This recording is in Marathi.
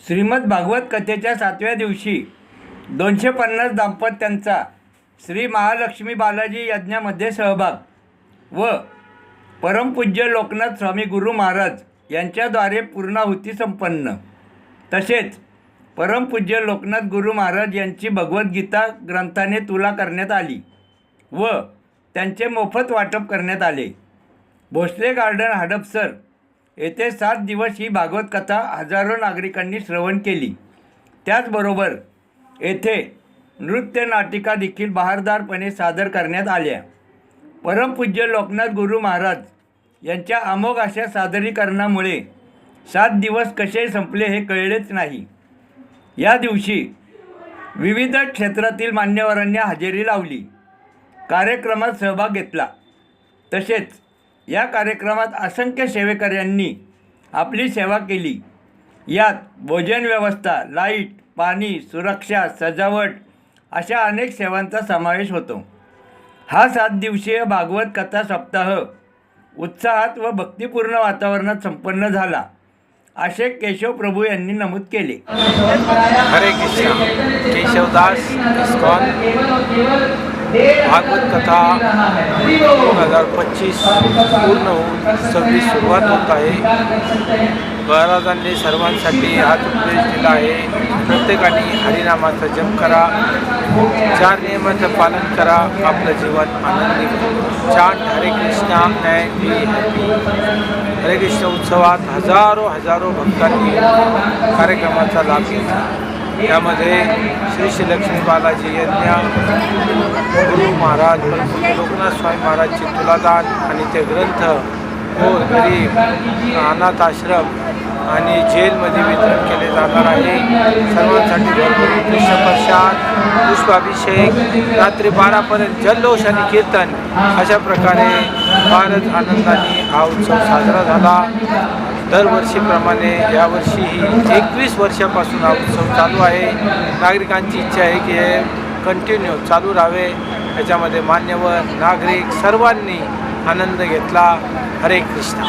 श्रीमद भागवत कथेच्या सातव्या दिवशी दोनशे पन्नास दाम्पत्यांचा श्री महालक्ष्मी बालाजी यज्ञामध्ये सहभाग व परमपूज्य लोकनाथ स्वामी गुरु महाराज यांच्याद्वारे पूर्णाहुती संपन्न. तसेच परमपूज्य लोकनाथ गुरु महाराज यांची भगवद्गीता ग्रंथाने तुला करण्यात आली व त्यांचे मोफत वाटप करण्यात आले. भोसले गार्डन हडपसर येथे सात दिवस ही भागवत कथा हजारो नागरिकांनी श्रवण केली. त्याचबरोबर येथे नृत्य नाटिका देखील बहारदारपणे सादर करण्यात आल्या. परमपूज्य लोकनाथ गुरु महाराज यांच्या अमोघ अशा सादरीकरणामुळे सात दिवस कसे संपले हे कळलेच नाही. या दिवशी विविध क्षेत्रातील मान्यवरांनी हजेरी लावली. कार्यक्रमात सहभाग घेतला. तसेच या कार्यक्रमात असंख्य सेवेकऱ्यांनी आपली सेवा केली. यात भोजन व्यवस्था लाइट पाणी सुरक्षा सजावट अशा अनेक सेवांचा समावेश होतो. हा सात दिवसीय भागवत कथा सप्ताह उत्साहात व भक्तिपूर्ण वातावरणात संपन्न झाला असे केशव प्रभू यांनी नमूद केले. हरे कृष्ण केशवदास भागवत कथा दोन हजार पच्चीस पूर्ण होऊन सगळी सुरुवात होत आहे. महाराजांनी सर्वांसाठी हाच उपदेश दिला आहे. प्रत्येकाने हरिनामाचा जप करा. चार नियमाचं पालन करा. आपलं जीवन आनंदी करा. हरे कृष्णा अँड हॅपी हरे कृष्ण उत्सवात हजारो हजारो भक्तांनी कार्यक्रमाचा लाभ घेतला. यामध्ये श्री श्री लक्ष्मी बालाजी यज्ञ गुरु महाराज लोकनाथ स्वामी महाराजचे तुलादान आणि ते ग्रंथ हो गरीब अनाथ आश्रम आणि जेलमध्ये वितरण केले जाणार आहे. सर्वांसाठी भरभरून कृष्णप्रसाद पुष्पाभिषेक रात्री बारापर्यंत जल्लोष आणि कीर्तन अशा प्रकारे फारच आनंदाने हा उत्सव साजरा झाला. दरवर्षीप्रमाणे यावर्षीही एकवीस वर्षापासून हा उत्सव चालू आहे. नागरिकांची इच्छा आहे की हे कंटिन्यू चालू राहावे. याच्यामध्ये मान्यवर नागरिक सर्वांनी आनंद घेतला. हरे कृष्णा.